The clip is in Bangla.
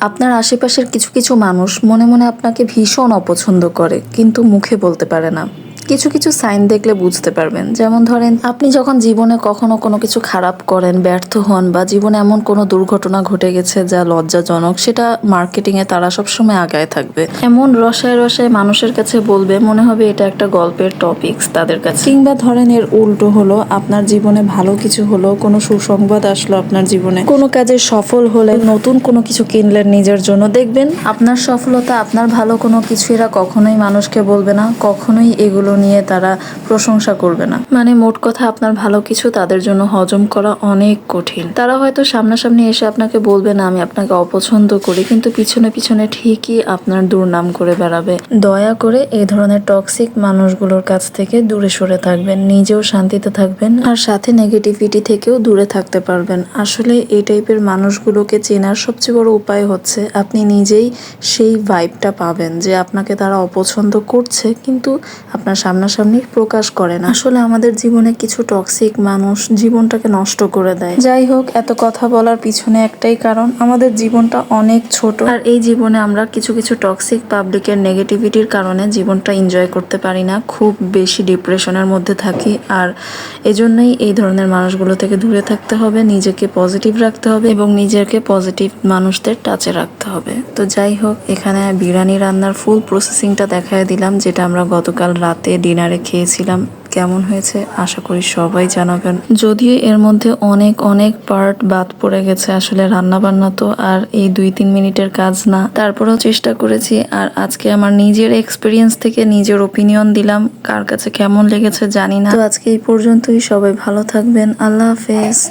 আপনার আশেপাশের কিছু কিছু মানুষ মনে মনে আপনাকে ভীষণ অপছন্দ করে, কিন্তু মুখে বলতে পারে না। কিছু কিছু সাইন দেখলে বুঝতে পারবেন। যেমন ধরেন, আপনি যখন জীবনে কখনো কোনো কিছু খারাপ করেন, ব্যর্থ হন বা জীবনে এমন কোনো দুর্ঘটনা ঘটে গেছে যা লজ্জাজনক, সেটা মার্কেটিংয়ে তারা সবসময় আগায় থাকবে। এমন রসায় রসায় মানুষের কাছে বলবে, মনে হবে এটা একটা গল্পের টপিকস তাদের কাছে। কিংবা ধরেন, এর উল্টো হলো, আপনার জীবনে ভালো কিছু হলো, কোনো সুসংবাদ আসলো আপনার জীবনে। কোনো কাজে সফল হলে নতুন কোনো কিছু কিনলেন নিজের জন্য। দেখবেন, আপনার সফলতা, আপনার ভালো কোনো কিছু এরা কখনোই মানুষকে বলবে না, কখনোই এগুলো নিয়ে তারা প্রশংসা করবে না। মানে মোট কথা আপনার ভালো কিছু তাদের জন্য হজম করা অনেক কঠিন। তারা হয়তো সামনাসামনি এসে আপনাকে বলবে, না, আমি আপনাকে অপছন্দ করি। কিন্তু পিছনে পিছনে ঠিকই আপনার দুর্নাম করে বেড়াবে। দয়া করে এই ধরনের টক্সিক মানুষগুলোর কাছ থেকে দূরে সরে থাকবেন, নিজেও শান্তিতে থাকবেন, আর সাথে নেগেটিভিটি থেকেও দূরে থাকতে পারবেন। আসলে এই টাইপের মানুষগুলোকে চেনার সবচেয়ে বড় উপায় হচ্ছে আপনি নিজেই সেই ভাইবটা পাবেন যে আপনাকে তারা অপছন্দ করছে, কিন্তু আপনার সামনাসামনি প্রকাশ করে না। আসলে আমাদের জীবনে কিছু টক্সিক মানুষ জীবনটাকে নষ্ট করে দেয়। যাই হোক, এত কথা বলার পিছনে একটাই কারণ, আমাদের জীবনটা অনেক ছোট। আর এই জীবনে আমরা কিছু কিছু টক্সিক পাবলিকের নেগেটিভিটির কারণে জীবনটা এনজয় করতে পারি না, খুব বেশি ডিপ্রেশনের মধ্যে থাকি। আর এজন্যই এই ধরনের মানুষগুলো থেকে দূরে থাকতে হবে, নিজেকে পজিটিভ রাখতে হবে এবং নিজেকে পজিটিভ মানুষদের টাচে রাখতে হবে। তো যাই হোক, এখানে বিরিয়ানি রান্নার ফুল প্রসেসিংটা দেখায় দিলাম, যেটা আমরা গতকাল রাতে ডিনারে খেয়েছিলাম। কেমন হয়েছে? আশা করি সবাই জানাবেন। যদিও এর মধ্যে অনেক অনেক পার্ট বাদ পড়ে গেছে আসলে রান্না বান্না তো, আর এই দুই তিন মিনিটের কাজ না। তারপরেও চেষ্টা করেছি, আর আজকে আমার নিজের এক্সপিরিয়েন্স থেকে নিজের ওপিনিয়ন দিলাম। কার কাছে কেমন লেগেছে জানি না। তো আজকে এই পর্যন্তই। সবাই ভালো থাকবেন। আল্লাহ হাফেজ।